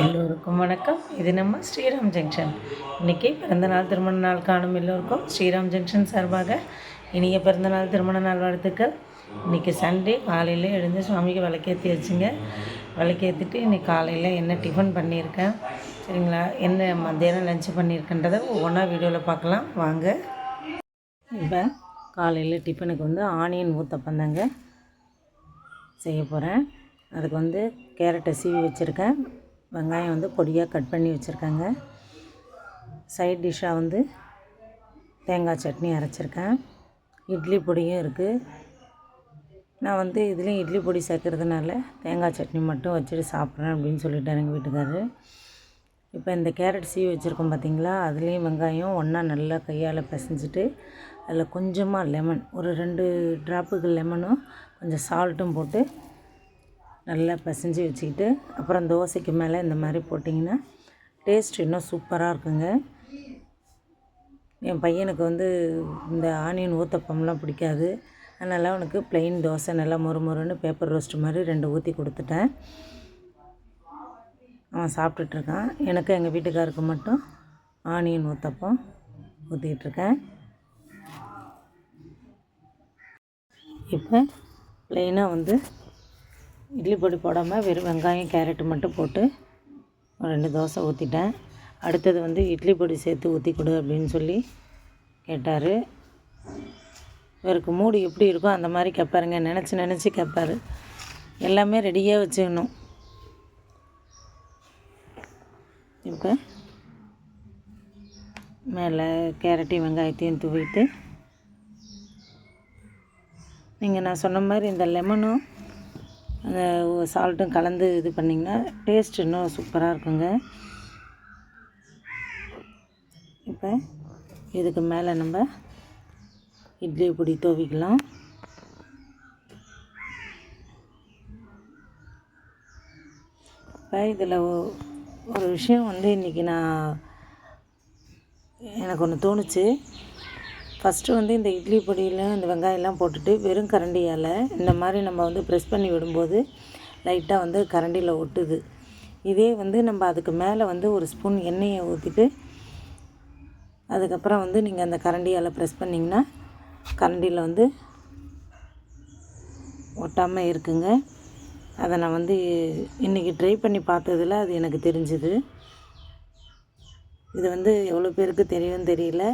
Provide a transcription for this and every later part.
எல்லோருக்கும் வணக்கம். இது நம்ம ஸ்ரீராம் ஜங்ஷன். இன்றைக்கி பிறந்தநாள் திருமண நாள் காணும் எல்லோருக்கும் ஸ்ரீராம் ஜங்ஷன் சார்பாக இனிய பிறந்தநாள் திருமண நாள் வாழ்த்துக்கள். இன்றைக்கி சண்டே காலையில் எழுந்து சுவாமிக்கு விளக்கேற்றி வச்சுங்க. விளக்கேற்றிட்டு இன்றைக்கி காலையில் என்ன டிஃபன் பண்ணியிருக்கேன் சரிங்களா? என்ன மத்தியானம் லஞ்ச் பண்ணியிருக்கேன்றதை ஒவ்வொன்றா வீடியோவில் பார்க்கலாம். வாங்க. இப்போ காலையில் டிஃபனுக்கு வந்து ஆனியன் ஊத்தப்பம் தாங்க செய்ய போகிறேன் அதுக்கு வந்து கேரட்டை சீவி வச்சுருக்கேன். வெங்காயம் வந்து பொடியாக கட் பண்ணி வச்சுருக்கேங்க. சைட் டிஷ்ஷாக வந்து தேங்காய் சட்னி அரைச்சிருக்கேன். இட்லி பொடியும் இருக்குது நான் வந்து இதுலேயும் இட்லி பொடி சேர்க்குறதுனால தேங்காய் சட்னி மட்டும் வச்சுட்டு சாப்பிட்றேன் அப்படின்னு சொல்லிட்டார் எங்கள் வீட்டுக்காரரு இப்போ இந்த கேரட் சீவி வச்சுருக்கோம் பார்த்தீங்களா? அதுலேயும் வெங்காயம் ஒன்றா நல்லா கையால் பிசைஞ்சிட்டு அதில் கொஞ்சமாக லெமன் ஒரு ரெண்டு ட்ராப்புக்கு லெமனும் கொஞ்சம் சால்ட்டும் போட்டு நல்லா பிசைஞ்சு வச்சுக்கிட்டு அப்புறம் தோசைக்கு மேலே இந்த மாதிரி போட்டிங்கன்னா டேஸ்ட் இன்னும் சூப்பராக இருக்குங்க. என் பையனுக்கு வந்து இந்த ஆனியன் ஊத்தப்பம்லாம் பிடிக்காது. அதனால் அவனுக்கு ப்ளெயின் தோசை நல்லா மொறு மொறுன்னு பேப்பர் ரோஸ்ட் மாதிரி ரெண்டு ஊற்றி கொடுத்துட்டேன். அவன் சாப்பிட்டுட்ருக்கான் எனக்கு எங்கள் வீட்டுக்காருக்கு மட்டும் ஆனியன் ஊத்தப்பம் ஊற்றிக்கிட்டுருக்கேன் இப்போ ப்ளெயினாக வந்து இட்லி பொடி போடாமல் வெறும் வெங்காயம் கேரட்டு மட்டும் போட்டு ஒரு ரெண்டு தோசை ஊற்றிட்டேன் அடுத்தது வந்து இட்லி பொடி சேர்த்து ஊற்றி கொடு அப்படின்னு சொல்லி கேட்டார். இவருக்கு மூடு எப்படி இருக்கோ அந்த மாதிரி கேட்பாருங்க நினச்சி நினச்சி கேட்பாரு எல்லாமே ரெடியாக வச்சுக்கணும். இப்போ மேலே கேரட்டையும் வெங்காயத்தையும் தூவிட்டு நீங்கள் நான் சொன்ன மாதிரி இந்த லெமனும் அந்த சால்ட்டும் கலந்து இது பண்ணிங்கன்னா டேஸ்ட் இன்னும் சூப்பராக இருக்குங்க. இப்போ இதுக்கு மேலே நம்ம இட்லி பொடி துவிக்கலாம். இப்போ இதில் ஒரு விஷயம் வந்து இன்றைக்கி நான் எனக்கு ஒன்று தோணுச்சு. ஃபஸ்ட்டு வந்து இந்த இட்லி பொடியில் இந்த வெங்காயம்லாம் போட்டுட்டு வெறும் கரண்டியால் இந்த மாதிரி நம்ம வந்து ப்ரெஸ் பண்ணி விடும்போது லைட்டாக வந்து கரண்டியில் ஒட்டுது. இதே வந்து நம்ம அதுக்கு மேலே வந்து ஒரு ஸ்பூன் எண்ணெயை ஊற்றிட்டு அதுக்கப்புறம் வந்து நீங்கள் அந்த கரண்டியால் ப்ரெஸ் பண்ணிங்கன்னா கரண்டியில் வந்து ஒட்டாமல் இருக்குங்க. அதை நான் வந்து இன்றைக்கி ட்ரை பண்ணி பார்த்ததில் அது எனக்கு தெரிஞ்சுது. இது வந்து எவ்வளோ பேருக்கு தெரியும் தெரியல.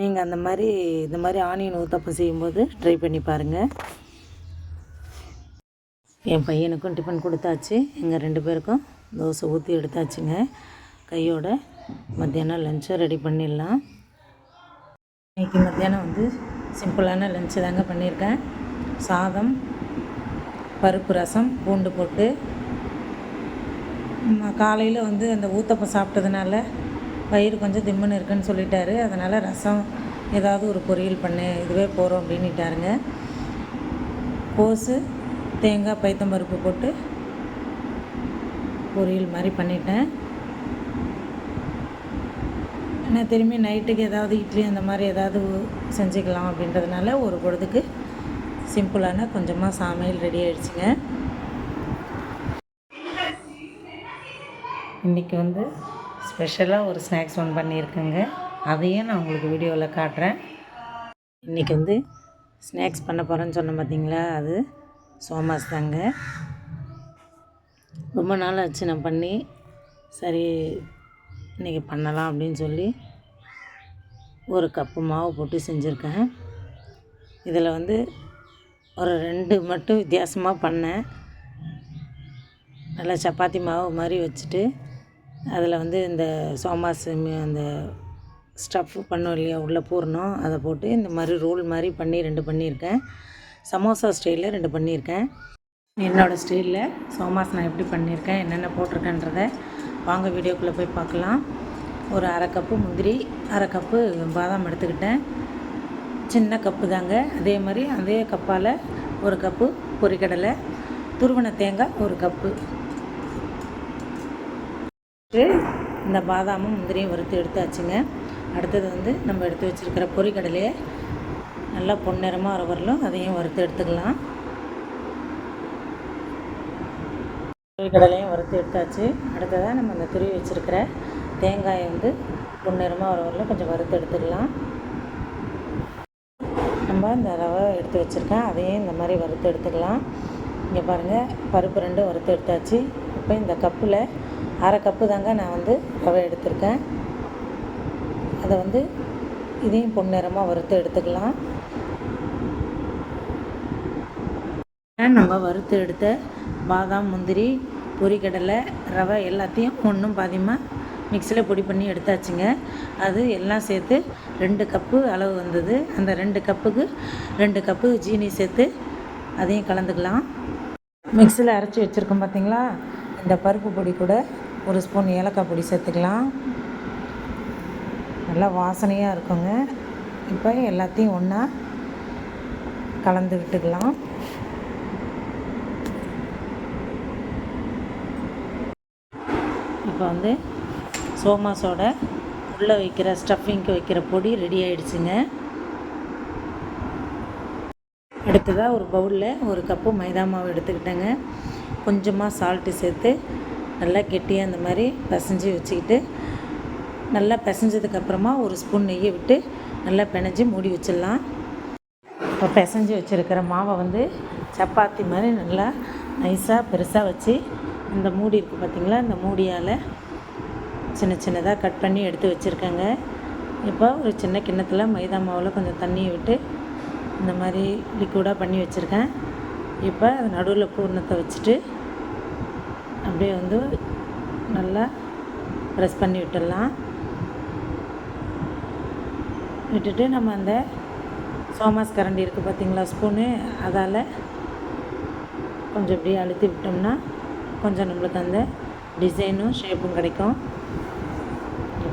நீங்கள் அந்த மாதிரி இந்த மாதிரி ஆனியன் ஊத்தப்பம் செய்யும்போது ட்ரை பண்ணி பாருங்கள் என் பையனுக்கும் டிஃபன் கொடுத்தாச்சு. எங்கள் ரெண்டு பேருக்கும் தோசை ஊற்றி எடுத்தாச்சுங்க. கையோட மத்தியானம் லஞ்சும் ரெடி பண்ணிடலாம். இன்றைக்கி மத்தியானம் வந்து சிம்பிளான லஞ்சு தாங்க பண்ணியிருக்கேன். சாதம் பருப்பு ரசம் பூண்டு போட்டு. காலையில் வந்து அந்த ஊத்தப்பம் சாப்பிட்டதுனால வயிறு கொஞ்சம் திம்முன்னு இருக்குன்னு சொல்லிட்டாரு. அதனால் ரசம் ஏதாவது ஒரு பொரியல் பண்ணு இதுவே போகிறோம் அப்படின்னுட்டாருங்க. கோஸு தேங்காய் பைத்தம்பருப்பு போட்டு பொரியல் மாதிரி பண்ணிட்டேன். நான் திரும்பி நைட்டுக்கு ஏதாவது இட்லி அந்த மாதிரி ஏதாவது செஞ்சுக்கலாம் அப்படின்றதுனால ஒரு பொழுதுக்கு சிம்பிளான கொஞ்சமாக சமையல் ரெடி ஆகிடுச்சிங்க இன்றைக்கி வந்து ஸ்பெஷலாக ஒரு ஸ்நாக்ஸ் ஒன்று பண்ணியிருக்கேங்க. அதையும் நான் உங்களுக்கு வீடியோவில் காட்டுறேன். இன்றைக்கி வந்து ஸ்நாக்ஸ் பண்ண போகிறேன்னு சொன்னேன் பார்த்தீங்களா அது சோமாஸ் தாங்க. ரொம்ப நாள் ஆச்சு நான் பண்ணி. சரி இன்றைக்கி பண்ணலாம் அப்படின்னு சொல்லி ஒரு கப்பு மாவு போட்டு செஞ்சுருக்கேன். இதில் வந்து ஒரு ரெண்டு மட்டும் வித்தியாசமாக பண்ணேன். நல்லா சப்பாத்தி மாவு மாதிரி வச்சுட்டு அதில் வந்து இந்த சோமாஸ் அந்த ஸ்டஃப் பண்ணோம் இல்லையா உள்ளே பூரணும். அதை போட்டு இந்த மாதிரி ரோல் மாதிரி பண்ணி ரெண்டு பண்ணியிருக்கேன். சமோசா ஸ்டைலில் ரெண்டு பண்ணியிருக்கேன். என்னோடய ஸ்டைலில் சோமாஸ் நான் எப்படி பண்ணியிருக்கேன் என்னென்ன போட்டிருக்கேன்றத வாங்க வீடியோக்குள்ளே போய் பார்க்கலாம். ஒரு அரை கப்பு முந்திரி அரை கப்பு பாதாம் எடுத்துக்கிட்டேன். சின்ன கப்பு தாங்க. அதே மாதிரி அதே கப்பால் ஒரு கப்பு பொரிக்கடலை துருவன தேங்காய் ஒரு கப்பு. இந்த பாதாமும் முந்திரியும் வறுத்து எடுத்தாச்சுங்க. அடுத்தது வந்து நம்ம எடுத்து வச்சுருக்கிற பொரிக்கடலையை நல்லா பொன்னிறமாக வர வரலும் அதையும் வறுத்து எடுத்துக்கலாம். பொறிக்கடலையும் வறுத்து எடுத்தாச்சு. அடுத்ததாக நம்ம அந்த துருவி வச்சுருக்கிற தேங்காயை வந்து பொன்னிறமாக வர வரல கொஞ்சம் வறுத்து எடுத்துக்கலாம். நம்ம இந்த ரவை எடுத்து வச்சுருக்கேன். அதையும் இந்த மாதிரி வறுத்து எடுத்துக்கலாம். இங்கே பாருங்கள் பருப்பு ரெண்டும் வறுத்து எடுத்தாச்சு. இப்போ இந்த கப்பில் அரை கப்பு தாங்க நான் வந்து ரவை எடுத்திருக்கேன். அதை வந்து இதையும் பொன்னிறமாக வறுத்து எடுத்துக்கலாம். நம்ம வறுத்து எடுத்த பாதாம் முந்திரி பொரிக்கடலை ரவை எல்லாத்தையும் ஒன்றும் பாதியமாக மிக்சியில் பொடி பண்ணி எடுத்தாச்சுங்க. அது எல்லாம் சேர்த்து ரெண்டு கப்பு அளவு வந்தது. அந்த ரெண்டு கப்புக்கு ரெண்டு கப்பு ஜீனி சேர்த்து அதையும் கலந்துக்கலாம். மிக்சியில் அரைச்சி வச்சுருக்கோம் பார்த்தீங்களா இந்த பருப்பு பொடி கூட ஒரு ஸ்பூன் ஏலக்காய் பொடி சேர்த்துக்கலாம். நல்லா வாசனையாக இருக்குங்க. இப்போ எல்லாத்தையும் ஒன்றா கலந்து விட்டுக்கலாம். இப்போ வந்து சோமாஸோட உள்ளே வைக்கிற ஸ்டஃபிங்க்கு வைக்கிற பொடி ரெடி ஆகிடுச்சுங்க அடுத்ததாக ஒரு பவுலில் ஒரு கப்பு மைதா மாவு எடுத்துக்கிட்டேங்க. கொஞ்சமாக சால்ட்டு சேர்த்து நல்லா கெட்டியாக அந்த மாதிரி பசைஞ்சு வச்சுக்கிட்டு நல்லா பிசைஞ்சதுக்கப்புறமா ஒரு ஸ்பூன் நெய்யை விட்டு நல்லா பிணைஞ்சி மூடி வச்சிடலாம். இப்போ பிசைஞ்சு வச்சுருக்கிற மாவை வந்து சப்பாத்தி மாதிரி நல்லா நைஸாக பெருசாக வச்சு இந்த மூடி இருக்குது பார்த்திங்களா? இந்த மூடியால் சின்ன சின்னதாக கட் பண்ணி எடுத்து வச்சுருக்கேங்க. இப்போ ஒரு சின்ன கிண்ணத்தில் மைதா மாவில் கொஞ்சம் தண்ணியை விட்டு இந்த மாதிரி லிக்விடாக பண்ணி வச்சுருக்கேன். இப்போ அது நடுவில் பூர்ணத்தை வச்சுட்டு அப்படியே வந்து நல்லா ப்ரெஸ் பண்ணி விட்டுடலாம். விட்டுட்டு நம்ம அந்த சோமாஸ் கரண்டி இருக்குது பார்த்திங்களா ஸ்பூனு அதால் கொஞ்சம் இப்படி அழுத்தி விட்டோம்னா கொஞ்சம் நம்மளுக்கு அந்த டிசைனும் ஷேப்பும் கிடைக்கும்.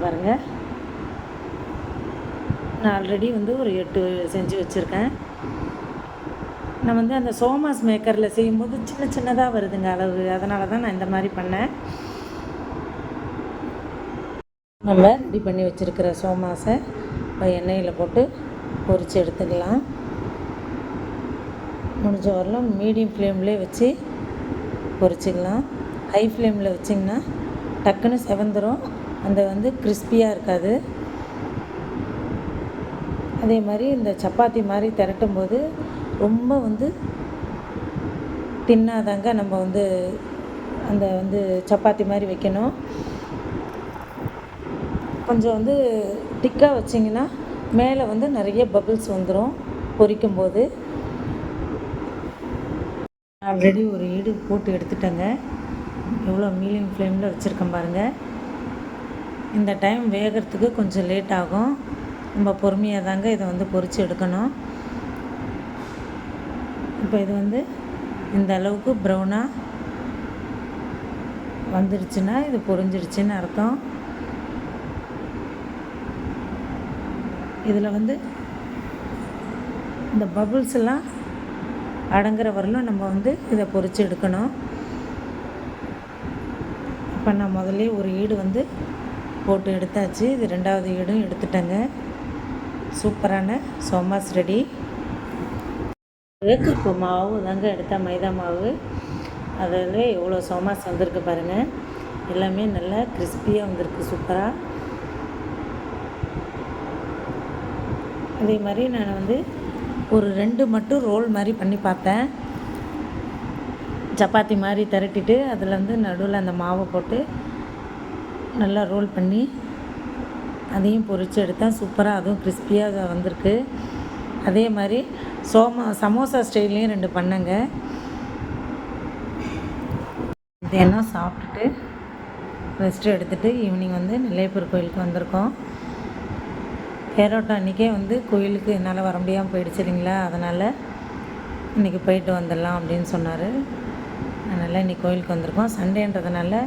பாருங்கள் நான் ஆல்ரெடி வந்து ஒரு எட்டு செஞ்சு வச்சுருக்கேன். நான் வந்து அந்த சோமாஸ் மேக்கரில் செய்யும்போது சின்ன சின்னதாக வருதுங்க அளவு. அதனால தான் நான் இந்த மாதிரி பண்ணேன். நம்ம ரெடி பண்ணி வச்சுருக்கிற சோமாஸை இப்போ எண்ணெயில் போட்டு பொரித்து எடுத்துக்கலாம். முடிஞ்ச வரலாம் மீடியம் ஃப்ளேம்லேயே வச்சு பொரிச்சிக்கலாம். ஹை ஃப்ளேமில் வச்சிங்கன்னா டக்குன்னு செவந்துடும் அந்த வந்து கிறிஸ்பியாக இருக்காது. அதே மாதிரி இந்த சப்பாத்தி மாதிரி திரட்டும் போது ரொம்ப வந்து தின்னாதாங்க நம்ம வந்து அந்த வந்து சப்பாத்தி மாதிரி வைக்கணும். கொஞ்சம் வந்து திக்காக வச்சிங்கன்னா மேலே வந்து நிறைய பபிள்ஸ் வந்துடும் பொரிக்கும்போது. ஆல்ரெடி ஒரு ஈடு போட்டு எடுத்துட்டேங்க. எவ்வளோ மீடியம் ஃப்ளேமில் வச்சுருக்கேன் பாருங்கள் இந்த டைம் வேகிறதுக்கு கொஞ்சம் லேட் ஆகும். நம்ம பொறுமையாக தாங்க இதை வந்து பொரித்து எடுக்கணும். இப்போ இது வந்து இந்த அளவுக்கு ப்ரௌனாக வந்துருச்சுன்னா இது பொறிஞ்சிருச்சுன்னு அர்த்தம். இதில் வந்து இந்த பபுள்ஸ் எல்லாம் அடங்குற வரலும் நம்ம வந்து இதை பொறிச்சு எடுக்கணும். இப்போ நான் முதல்ல ஒரு ஈடு வந்து போட்டு எடுத்தாச்சு. இது ரெண்டாவது ஈடும் எடுத்துட்டேங்க. சூப்பரான சோமாஸ் ரெடி. இப்போ மாவு தாங்க எடுத்தால் மைதா மாவு. அதில் எவ்வளோ சோமாஸ் வந்திருக்கு பாருங்கள் எல்லாமே நல்லா கிறிஸ்பியாக வந்திருக்கு சூப்பராக அதே மாதிரி நான் வந்து ஒரு ரெண்டு மட்டும் ரோல் மாதிரி பண்ணி பார்த்தேன். சப்பாத்தி மாதிரி திரட்டிட்டு அதில் வந்து நடுவில் அந்த மாவை போட்டு நல்லா ரோல் பண்ணி அதையும் பொரித்து எடுத்தேன் சூப்பராக அதுவும் கிறிஸ்பியாக வந்திருக்கு. அதே மாதிரி சோமா சமோசா ஸ்டைல்லையும் ரெண்டு பண்ணுங்க. இதெல்லாம் சாப்பிட்டுட்டு ரெஸ்ட்டு எடுத்துகிட்டு ஈவினிங் வந்து நெல்லையப்பூர் கோயிலுக்கு வந்திருக்கோம். தேரோட்டம் அன்றைக்கே வந்து கோயிலுக்கு என்னால் வர முடியாமல் போயிடுச்சு இல்லைங்களா? அதனால் இன்றைக்கி போயிட்டு வந்துடலாம் அப்படின்னு சொன்னார். அதனால் இன்றைக்கி கோயிலுக்கு வந்திருக்கோம். சண்டேன்றதுனால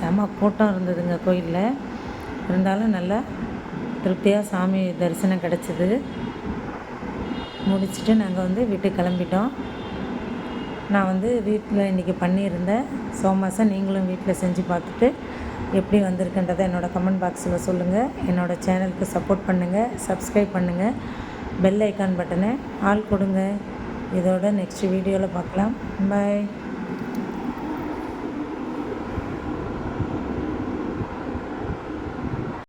செம கூட்டம் இருந்ததுங்க கோயிலில். இருந்தாலும் நல்லா திருப்தியாக சாமி தரிசனம் கிடச்சிது. முடிச்சுட்டு நாங்கள் வந்து வீட்டுக்கு கிளம்பிட்டோம். நான் வந்து வீட்டில் இன்றைக்கி பண்ணியிருந்தேன் சோமாசம் நீங்களும் வீட்டில் செஞ்சு பார்த்துட்டு எப்படி வந்திருக்குன்றதை என்னோடய கமெண்ட் பாக்ஸில் சொல்லுங்கள் என்னோடய சேனலுக்கு சப்போர்ட் பண்ணுங்கள் சப்ஸ்கிரைப் பண்ணுங்கள் பெல் ஐக்கான் பட்டனை ஆள் கொடுங்க. இதோட நெக்ஸ்ட் வீடியோவில் பார்க்கலாம். பாய்